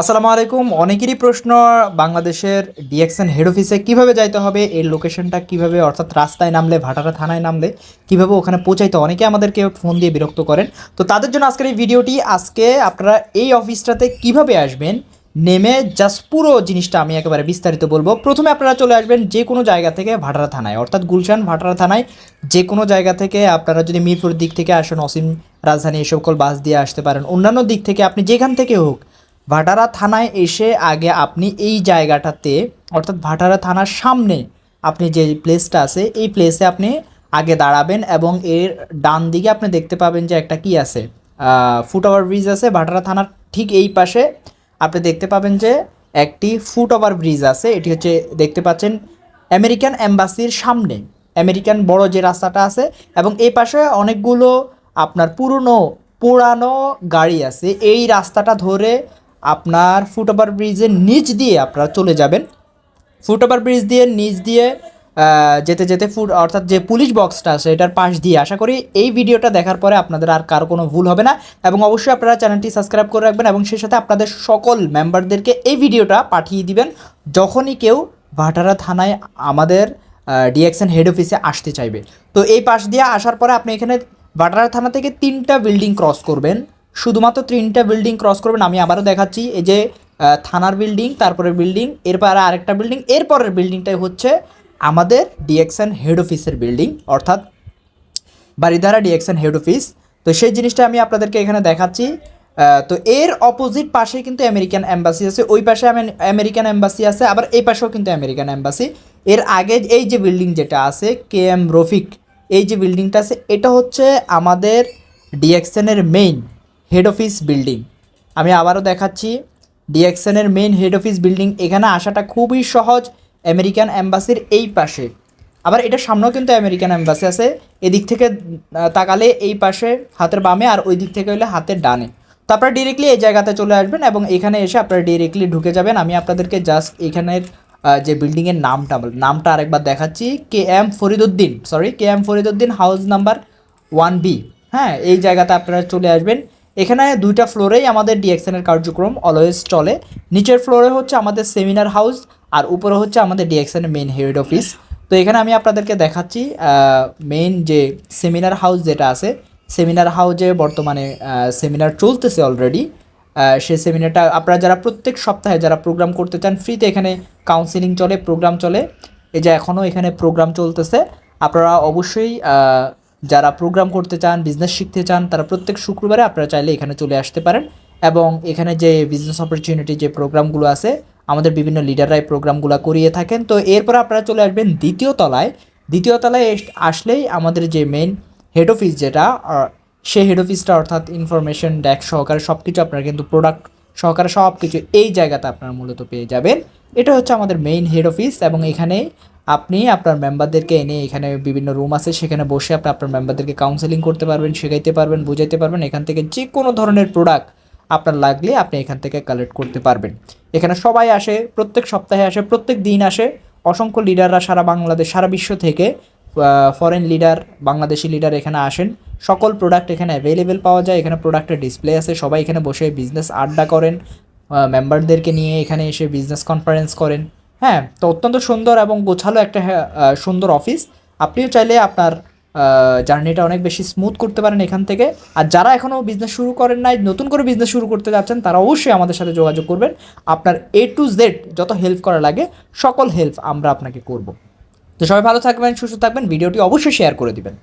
আসসালামু আলাইকুম। অনেকেরই প্রশ্ন, বাংলাদেশের ডিএক্সএন হেড অফিসে কীভাবে যাইতে হবে, এর লোকেশনটা কীভাবে, অর্থাৎ রাস্তায় নামলে ভাটারা থানায় নামলে কীভাবে ওখানে পৌঁছাইতে অনেকে আমাদেরকে ফোন দিয়ে বিরক্ত করেন। তো তাদের জন্য আজকের এই ভিডিওটি, আজকে আপনারা এই অফিসটাতে কীভাবে আসবেন, নেমে জাস্ট পুরো জিনিসটা আমি একেবারে বিস্তারিত বলব। প্রথমে আপনারা চলে আসবেন যে কোনো জায়গা থেকে ভাটারা থানায়, অর্থাৎ গুলশান ভাটারা থানায়। যে কোনো জায়গা থেকে আপনারা যদি মিরপুর দিক থেকে আসেন, অসীম রাজধানী এই সকল বাস দিয়ে আসতে পারেন। অন্যান্য দিক থেকে আপনি যেখান থেকে হোক ভাটারা থানায় এসে আগে আপনি এই জায়গাটাতে, অর্থাৎ ভাটারা থানার সামনে আপনি যে প্লেসটা আছে, এই প্লেসে আপনি আগে দাঁড়াবেন এবং এর ডান দিকে আপনি দেখতে পাবেন যে একটা কি আছে ফুট ওভার ব্রিজ আছে। ভাটারা থানার ঠিক এই পাশে আপনি দেখতে পাবেন যে একটি ফুট ওভার ব্রিজ আছে। এটি হচ্ছে, দেখতে পাচ্ছেন আমেরিকান অ্যাম্বাসির সামনে। আমেরিকান বড় যে রাস্তাটা আছে এবং এই পাশে অনেকগুলো আপনার পুরনো, পুরানো গাড়ি আছে। এই রাস্তাটা ধরে আপনার ফুট ওভার ব্রিজের নিচ দিয়ে আপনারা চলে যাবেন। ফুট ওভার ব্রিজ দিয়ে নিচ দিয়ে যেতে যেতে ফুট অর্থাৎ যে পুলিশ বক্সটা আছে, এটার পাশ দিয়ে। আশা করি এই ভিডিওটা দেখার পরে আপনাদের আর কারও কোনো ভুল হবে না। এবং অবশ্যই আপনারা চ্যানেলটি সাবস্ক্রাইব করে রাখবেন এবং সেই সাথে আপনাদের সকল মেম্বারদেরকে এই ভিডিওটা পাঠিয়ে দিবেন। যখনই কেউ ভাটারা থানায় আমাদের ডিএক্সএন হেড অফিসে আসতে চাইবে। তো এই পাশ দিয়ে আসার পরে আপনি এখানে ভাটারা থানা থেকে তিনটা বিল্ডিং ক্রস করবেন। শুধুমাত্র তিনটা বিল্ডিং ক্রস করবেন, আমি আবারও দেখাচ্ছি, এই যে থানার বিল্ডিং তারপরে বিল্ডিং এরপরে আরেকটা বিল্ডিং এরপরের বিল্ডিংটাই হচ্ছে আমাদের ডিএক্সএন হেড অফিসের বিল্ডিং অর্থাৎ বারিধারা ডিএক্সএন হেড অফিস তো সেই জিনিসটা আমি আপনাদেরকে এখানে দেখাচ্ছি। তো এর অপোজিট পাশে কিন্তু আমেরিকান অ্যাম্বাসি আছে, ওই পাশে আমেরিকান অ্যাম্বাসি আছে, আবার এই পাশেও কিন্তু আমেরিকান অ্যাম্বাসি এর আগে এই যে বিল্ডিং যেটা আছে কে এম রফিক এই যে বিল্ডিংটা আছে, এটা হচ্ছে আমাদের ডিএক্সএনের মেইন হেড অফিস বিল্ডিং আমি আবারও দেখাচ্ছি, ডিএক্সএনের মেইন হেড অফিস বিল্ডিং এখানে আসাটা খুবই সহজ আমেরিকান অ্যাম্বাসির এই পাশে। আবার এটা সামনেও কিন্তু আমেরিকান অ্যাম্বাসি আছে, এদিক থেকে তাকালে এই পাশে হাতের বামে আর ওই দিক থেকে হলে হাতের ডানে। তো আপনারা ডিরেক্টলি এই জায়গাতে চলে আসবেন এবং এখানে এসে আপনারা ডিরেক্টলি ঢুকে যাবেন। আমি আপনাদেরকে জাস্ট এখানের যে বিল্ডিংয়ের নামটা বল নামটা আরেকবার দেখাচ্ছি K M Fariduddin sorry K M Fariduddin house number one B হ্যাঁ এই জায়গাতে আপনারা চলে আসবেন। এখানে দুইটা ফ্লোরেই আমাদের ডিএক্সএনের কার্যক্রম অলওয়েজ চলে। নিচের ফ্লোরে হচ্ছে আমাদের সেমিনার হাউস আর উপরে হচ্ছে আমাদের ডিএক্সএনের মেইন হেড অফিস তো এখানে আমি আপনাদেরকে দেখাচ্ছি মেইন যে সেমিনার হাউস যেটা আছে সেমিনার হাউসে বর্তমানে সেমিনার চলতেছে অলরেডি সে সেমিনারটা আপনারা যারা প্রত্যেক সপ্তাহে যারা প্রোগ্রাম করতে চান ফ্রিতে এখানে কাউন্সিলিং চলে প্রোগ্রাম চলে। এই যে এখনও এখানে প্রোগ্রাম চলতেছে। আপনারা অবশ্যই যারা প্রোগ্রাম করতে চান বিজনেস শিখতে চান, তারা প্রত্যেক শুক্রবারে আপনারা চাইলে এখানে চলে আসতে পারেন। এবং এখানে যে বিজনেস অপরচুনিটি যে প্রোগ্রামগুলো আছে, আমাদের বিভিন্ন লিডাররা এই প্রোগ্রামগুলো করিয়ে থাকেন। তো এরপর আপনারা চলে আসবেন দ্বিতীয় তলায়। দ্বিতীয় তলায় আসলেই আমাদের যে মেন হেড অফিস যেটা সেই হেড অফিসটা অর্থাৎ ইনফরমেশন ডেস্ক সহকারে সব কিছু আপনারা কিন্তু প্রোডাক্ট সহকারে সব কিছু এই জায়গাতে আপনারা মূলত পেয়ে যাবেন। এটা হচ্ছে আমাদের মেইন হেড অফিস এবং এখানে আপনি আপনার মেম্বারদেরকে এনে এখানে বিভিন্ন রুম আছে, সেখানে বসে আপনি আপনার মেম্বারদেরকে কাউন্সেলিং করতে পারবেন, শেখাইতে পারবেন, বুঝাইতে পারবেন। এখান থেকে যে কোনো ধরনের প্রোডাক্ট আপনার লাগলে আপনি এখান থেকে কালেক্ট করতে পারবেন। এখানে সবাই আসে, প্রত্যেক সপ্তাহে আসে, প্রত্যেক দিন আসে। অসংখ্য লিডাররা সারা বাংলাদেশ, সারা বিশ্ব থেকে ফরেন লিডার বাংলাদেশি লিডার এখানে আসেন। সকল প্রোডাক্ট এখানে অ্যাভেলেবেল পাওয়া যায়। এখানে প্রোডাক্টের ডিসপ্লে আছে। সবাই এখানে বসে বিজনেস আড্ডা করেন। মেম্বারদেরকে নিয়ে এখানে এসে বিজনেস কনফারেন্স করেন। হ্যাঁ তো অত্যন্ত সুন্দর এবং গোছালো একটা হ্যাঁ, সুন্দর অফিস আপনিও চাইলে আপনার জার্নিটা অনেক বেশি স্মুথ করতে পারেন এখান থেকে। আর যারা এখনও বিজনেস শুরু করেন নাই নতুন করে বিজনেস শুরু করতে যাচ্ছেন তারা অবশ্যই আমাদের সাথে যোগাযোগ করবেন। আপনার এ টু জেড যত হেল্প করা লাগে সকল হেল্প আমরা আপনাকে করব। তো সবাই ভালো থাকবেন সুস্থ থাকবেন ভিডিওটি অবশ্যই শেয়ার করে দিবেন।